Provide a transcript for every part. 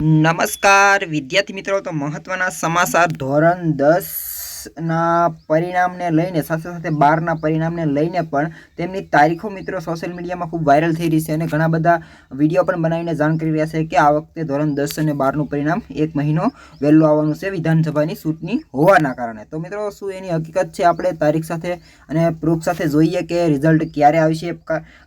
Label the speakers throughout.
Speaker 1: નમસ્કાર. વિદ્યાર્થી મિત્રો તો મહત્વના સમાચાર ધોરણ દસ ના પરિણામને લઈને, સાથે સાથે બારના પરિણામને લઈને પણ તેમની તારીખો મિત્રો સોશિયલ મીડિયામાં ખૂબ વાયરલ થઈ રહી છે અને ઘણા બધા વીડિયો પણ બનાવીને જાણ કરી રહ્યા છે કે આ વખતે ધોરણ દસ અને બારનું પરિણામ એક મહિનો વહેલું આવવાનું છે વિધાનસભાની ચૂંટણી હોવાના કારણે. તો મિત્રો, શું એની હકીકત છે આપણે તારીખ સાથે અને પ્રૂફ સાથે જોઈએ કે રિઝલ્ટ ક્યારે આવશે?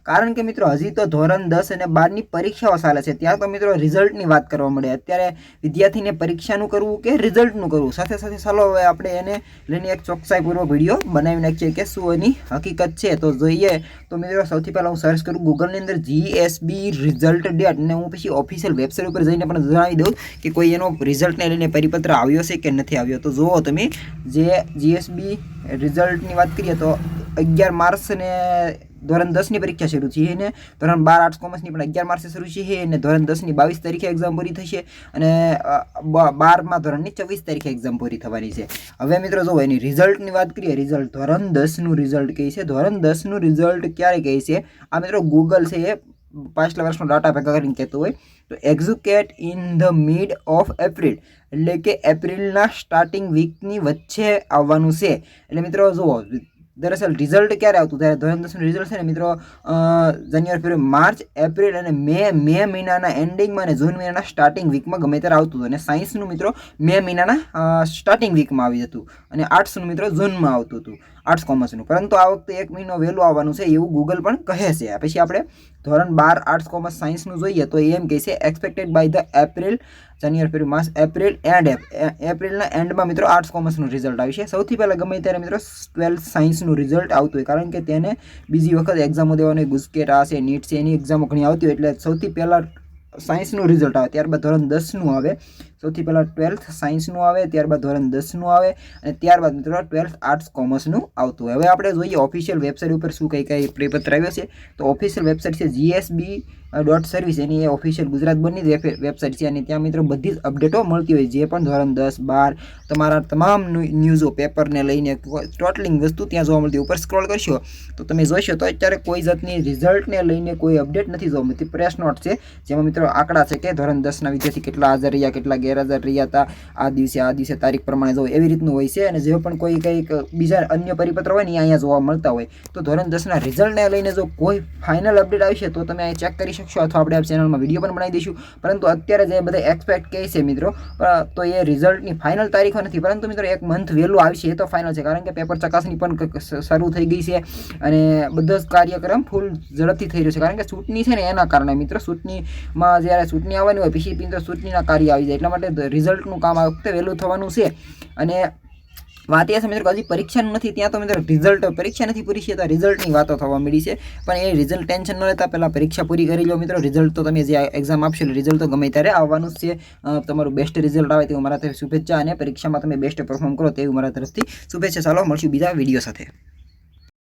Speaker 1: કારણ કે મિત્રો, હજી તો ધોરણ દસ અને બારની પરીક્ષાઓ ચાલે છે. ત્યાં તો મિત્રો રિઝલ્ટની વાત કરવા મળે. અત્યારે વિદ્યાર્થીને પરીક્ષાનું કરવું કે રિઝલ્ટનું કરવું? સાથે સાથે ચાલો હવે આપણે એને લઈને એક ચોકસાઈપૂર્વક વીડિયો બનાવી નાખીએ કે શું એની હકીકત છે તો જોઈએ. તો મિત્રો, સૌથી પહેલાં હું સર્ચ કરું ગૂગલની અંદર જીએસબી રિઝલ્ટ ડેટ અને હું પછી ઓફિશિયલ વેબસાઇટ ઉપર જઈને પણ જણાવી દઉં કે કોઈ એનો રિઝલ્ટને લઈને પરિપત્ર આવ્યો છે કે નથી આવ્યો. તો જુઓ તમે, જે જીએસબી રિઝલ્ટની વાત કરીએ તો અગિયાર માર્ચને ધોરણ દસની પરીક્ષા શરૂ છે અને ધોરણ બાર આર્ટ્સ કોમર્સની પણ અગિયાર માર્ચે શરૂ છે અને ધોરણ દસની બાવીસ તારીખે એક્ઝામ પૂરી થશે અને બારમાં ધોરણની ચોવીસ તારીખે એક્ઝામ પૂરી થવાની છે. હવે મિત્રો જો એની રિઝલ્ટની વાત કરીએ રિઝલ્ટ ધોરણ દસનું રિઝલ્ટ કહે છે. ધોરણ દસનું રિઝલ્ટ ક્યારે કહે છે? આ મિત્રો ગૂગલ છે એ પાછલા વર્ષનો ડાટા ભેગા કરીને કહેતું હોય. તો exact in the mid of April એટલે કે એપ્રિલના સ્ટાર્ટિંગ વીકની વચ્ચે આવવાનું છે. એટલે મિત્રો જુઓ દરઅસલ રિઝલ્ટ ક્યારે આવતું? ત્યારે ધોરણ દસનું રિઝલ્ટ છે ને મિત્રો જાન્યુઆરી, ફેબ્રુઆરી, માર્ચ, એપ્રિલ અને મે મે મહિનાના એન્ડિંગમાં અને જૂન મહિનાના સ્ટાર્ટિંગ વીકમાં ગમે ત્યારે આવતું હતું. અને સાયન્સનું મિત્રો, મે મહિનાના સ્ટાર્ટિંગ વીકમાં આવી જતું. અને આર્ટ્સનું મિત્રો જૂનમાં આવતું હતું આર્ટ્સ કોમર્સનું પરંતુ આ વખતે એક મહિનો વહેલું આવવાનું છે એવું ગૂગલ પણ કહે છે. પછી આપણે ધોરણ બાર આર્ટ્સ કોમર્સ સાયન્સનું જોઈએ તો એમ કહે છે expected by the April January February March April end એપ્રિલના એન્ડમાં મિત્રો આર્ટ્સ કોમર્સનું રિઝલ્ટ આવશે સૌથી પહેલાં ગમે ત્યારે મિત્રો ટ્વેલ્થ સાયન્સનું રિઝલ્ટ આવતું હોય, કારણ કે તેને બીજી વખત એક્ઝામો દેવાની ગુસ્કેટ આ છે, નીટ છે, એની એક્ઝામો ઘણી આવતી હોય, એટલે સૌથી પહેલાં સાયન્સનું રિઝલ્ટ આવે, ત્યારબાદ ધોરણ દસનું આવે. સૌથી પહેલાં ટ્વેલ્થ સાયન્સનું આવે, ત્યારબાદ ધોરણ દસનું આવે, અને ત્યારબાદ મિત્રો ટ્વેલ્થ આર્ટ્સ કોમર્સનું આવતું હોય. હવે આપણે જોઈએ ઓફિશિયલ વેબસાઇટ ઉપર શું કંઈ કંઈ પ્રેપત્ર આવ્યો છે. તો ઓફિશિયલ વેબસાઇટ છે જીએસબી ડોટ સર્વિસ એની એ ઓફિશિયલ ગુજરાત જ વેબસાઇટ છે, અને ત્યાં મિત્રો બધી જ અપડેટો મળતી હોય. જે પણ ધોરણ દસ, બાર, તમારા તમામ ન્યૂઝો પેપરને લઈને ટોટલિંગ વસ્તુ ત્યાં જોવા મળતી ઉપર સ્ક્રોલ કરશો, તો તમે જોઈશો તો અત્યારે કોઈ જાતની રિઝલ્ટને લઈને કોઈ અપડેટ નથી જોવા મળતી. પ્રેસ નોટ છે, જેમાં મિત્રો આંકડા છે કે ધોરણ દસના વિદ્યાર્થી કેટલા હાજર રહ્યા, કેટલા ગેરહાજર રહ્યા હતા, આ દિવસે આ દિવસે તારીખ પ્રમાણે જો એવી રીતનું હોય છે અને જે પણ કોઈ કંઈક બીજા અન્ય પરિપત્ર હોય ને અહીંયા જોવા મળતા હોય, તો ધોરણ દસના રિઝલ્ટને લઈને જો કોઈ ફાઇનલ અપડેટ આવશે તો તમે અહીં ચેક કરી શકશો. અથવા આપણે આ ચેનલમાં વીડિયો પણ બનાવી દઈશું. પરંતુ અત્યારે જે બધા એક્સપેક્ટ કહે છે મિત્રો તો એ રિઝલ્ટની ફાઇનલ તારીખો નથી. પરંતુ મિત્રો, એક મંથ વહેલું આવશે, એ તો ફાઇનલ છે. કારણ કે પેપર ચકાસણી પણ શરૂ થઈ ગઈ છે અને બધો જ કાર્યક્રમ ફૂલ ઝડપથી થઈ રહ્યો છે. કારણ કે ચૂંટણી છે ને, એના કારણે મિત્રો, ચૂંટણીમાં જ્યારે ચૂંટણી આવવાની હોય પછી તો ચૂંટણીના કાર્ય આવી જાય. એટલા માટે રિઝલ્ટનું કામ આ વખતે વહેલું થવાનું છે. અને વાત એ છે મિત્રો હજી પરીક્ષા નથી, ત્યાં તો મિત્રો રિઝલ્ટ, પરીક્ષા નથી પૂરી છે, તો રિઝલ્ટની વાતો થવા મળી છે. પણ એ રિઝલ્ટ ટેન્શન ન લેતા પહેલાં પરીક્ષા પૂરી કરી લો મિત્રો. રિઝલ્ટ તો તમે જે એક્ઝામ આપશો રિઝલ્ટ તો ગમે ત્યારે આવવાનું છે. તમારું બેસ્ટ રિઝલ્ટ આવે તેવું મારા તરફ શુભેચ્છા અને પરીક્ષામાં તમે બેસ્ટ પરફોર્મ કરો તેવું મારા તરફથી શુભેચ્છા. ચાલો, મળશું બીજા વીડિયો સાથે.